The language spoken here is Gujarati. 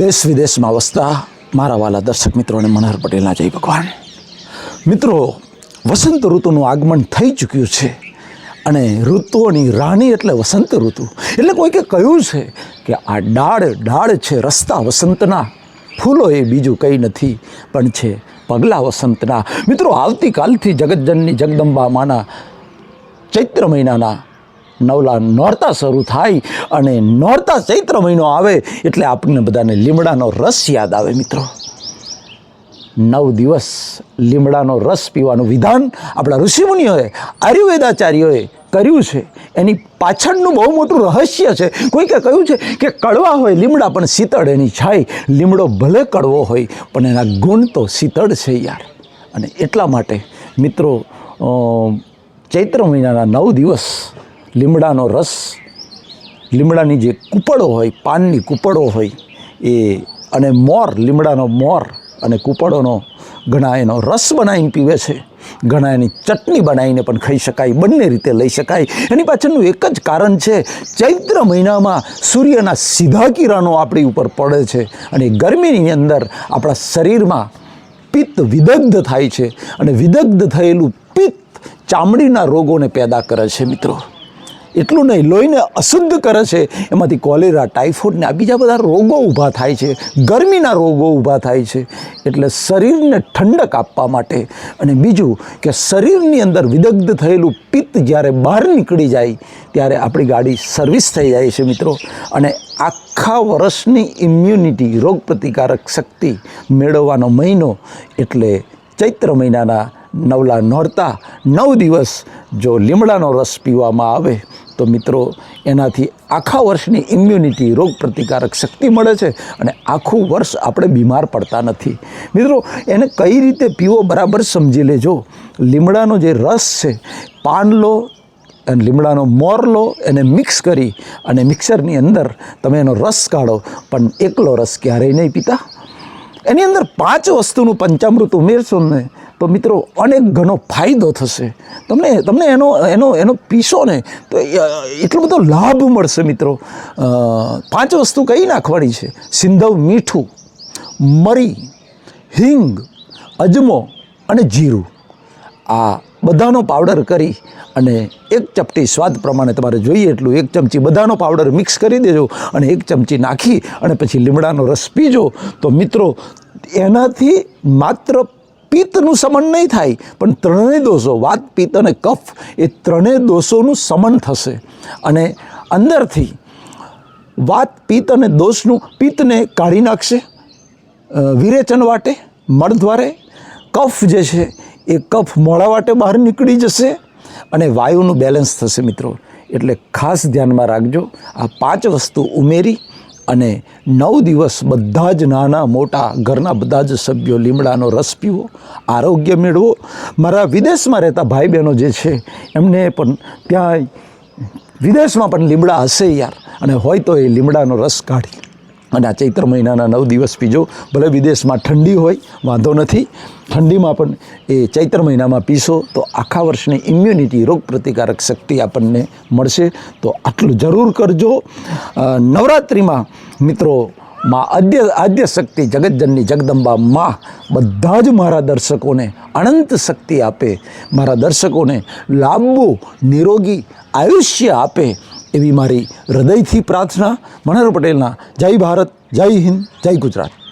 દેશ વિદેશમાં વસતા મારા વાલા દર્શક મિત્રોને મનોહર પટેલના જય ભગવાન. મિત્રો, વસંત ઋતુનું આગમન થઈ ચૂક્યું છે અને ઋતુઓની રાણી એટલે વસંત ઋતુ. એટલે કોઈકે કહ્યું છે કે આ ડાળ ડાળ છે રસ્તા વસંતના. ફૂલો એ બીજું કંઈ નથી, પણ છે પગલા વસંતના. મિત્રો, આવતીકાલથી જગતજનની જગદંબા માના ચૈત્ર મહિનાના નવલા નોરતા શરૂ થાય અને નોરતા ચૈત્ર મહિનો આવે એટલે આપણને બધાને લીમડાનો રસ યાદ આવે મિત્રો. નવ દિવસ લીમડાનો રસ પીવાનું વિધાન આપણા ઋષિમુનિઓએ, આયુર્વેદાચાર્યોએ કર્યું છે. એની પાછળનું બહુ મોટું રહસ્ય છે. કોઈકે કહ્યું છે કે કડવા હોય લીમડા, પણ શીતળ એની છાય. લીમડો ભલે કડવો હોય, પણ એના ગુણ તો શીતળ છે યાર. અને એટલા માટે મિત્રો ચૈત્ર મહિનાના નવ દિવસ લીમડાનો રસ, લીમડાની જે કૂપળો હોય, પાનની કૂપળો હોય, એ અને મોર, લીમડાનો મોર અને કૂપળોનો ઘણા એનો રસ બનાવીને પીવે છે. ઘણા એની ચટણી બનાવીને પણ ખાઈ શકાય, બંને રીતે લઈ શકાય. એની પાછળનું એક જ કારણ છે, ચૈત્ર મહિનામાં સૂર્યના સીધા કિરણો આપણી ઉપર પડે છે અને ગરમીની અંદર આપણા શરીરમાં પિત્ત વિદગ્ધ થાય છે અને વિદગ્ધ થયેલું પિત્ત ચામડીના રોગોને પેદા કરે છે મિત્રો. એટલું નહીં, લોહીને અશુદ્ધ કરે છે. એમાંથી કોલેરા ટાઇફોઇડ ને આ બીજા બધા રોગો ઊભા થાય છે. ગરમીના રોગો ઊભા થાય છે. એટલે શરીરને ઠંડક આપવા માટે. અને બીજું કે શરીરની અંદર વિદગ્ધ થયેલું પિત્ત જ્યારે બહાર નીકળી જાય, ત્યારે આપણી ગાડી સર્વિસ થઈ જાય છે મિત્રો. અને આખા વર્ષની ઇમ્યુનિટી રોગપ્રતિકારક શક્તિ મેળવવાનો મહિનો એટલે ચૈત્ર મહિનાના નવલા નોરતા, નવ દિવસ જો લીમડાનો રસ પીવામાં આવે તો મિત્રો, એનાથી આખા વર્ષની ઇમ્યુનિટી રોગ પ્રતિકારક શક્તિ મળે છે અને આખું વર્ષ આપણે બીમાર પડતા નથી. મિત્રો, એને કઈ રીતે પીવો બરાબર સમજી લેજો. લીમડાનો જે રસ છે, પાન લો, અને લીમડાનો મોર લો, એને મિક્સ કરી અને મિક્સરની અંદર તમે એનો રસ કાઢો. પણ એકલો રસ ક્યારેય નહીં પીતા. એની અંદર પાંચ વસ્તુનું પંચામૃત ઉમેરશો ને તો મિત્રો, અનેક ઘણો ફાયદો થશે. તમને તમને એનો એનો એનો પીશો ને, તો એટલો બધો લાભ મળશે મિત્રો. પાંચ વસ્તુ કઈ નાખવાની છે? સિંધવ મીઠું, મરી, હિંગ, અજમો અને જીરું. આ બધાનો પાવડર કરી અને એક ચપટી સ્વાદ પ્રમાણે તમારે જોઈએ એટલું. એક ચમચી બધાનો પાવડર મિક્સ કરી દેજો અને એક ચમચી નાખી અને પછી લીમડાનો રસ પીજો. તો મિત્રો, એનાથી માત્ર પિત્તનું સમન નહીં થાય, પણ ત્રણેય દોષો, વાત, પિત્ત અને કફ, એ ત્રણેય દોષોનું સમન થશે. અને અંદરથી વાત, પિત્ત અને દોષનું પિત્તને કાઢી નાખશે વિરેચન વાટે, મળ દ્વારે, કફ જે છે, એ કફ મોડા વાટે બહાર નીકળી જશે અને વાયુનું બેલેન્સ થશે મિત્રો. એટલે ખાસ ધ્યાનમાં રાખજો, આ પાંચ વસ્તુ ઉમેરી અને નવ દિવસ બધા જ નાના મોટા ઘરના બધા જ સભ્યો લીમડાનો રસ પીવો, આરોગ્ય મેળવો. મારા વિદેશમાં રહેતા ભાઈ બહેનો જે છે, એમને પણ ત્યાં વિદેશમાં પણ લીમડા હશે યાર. અને હોય તો એ લીમડાનો રસ કાઢી. અને આ ચૈત્ર મહિનાના નવ દિવસ પીજો ભલે વિદેશમાં ઠંડી હોય, વાંધો નથી. ઠંડીમાં પણ એ ચૈત્ર મહિનામાં પીશો તો આખા વર્ષની ઇમ્યુનિટી રોગ પ્રતિકારક શક્તિ આપણને મળશે. તો આટલું જરૂર કરજો. નવરાત્રિમાં મિત્રો, માં આદ્ય આદ્ય શક્તિ જગતજનની જગદંબા માં બધા જ મારા દર્શકોને અનંત શક્તિ આપે. મારા દર્શકોને લાંબુ, નિરોગી આયુષ્ય આપે. એવી મારી હૃદયથી પ્રાર્થના મનોહર પટેલના જય ભારત જય હિન્દ જય ગુજરાત.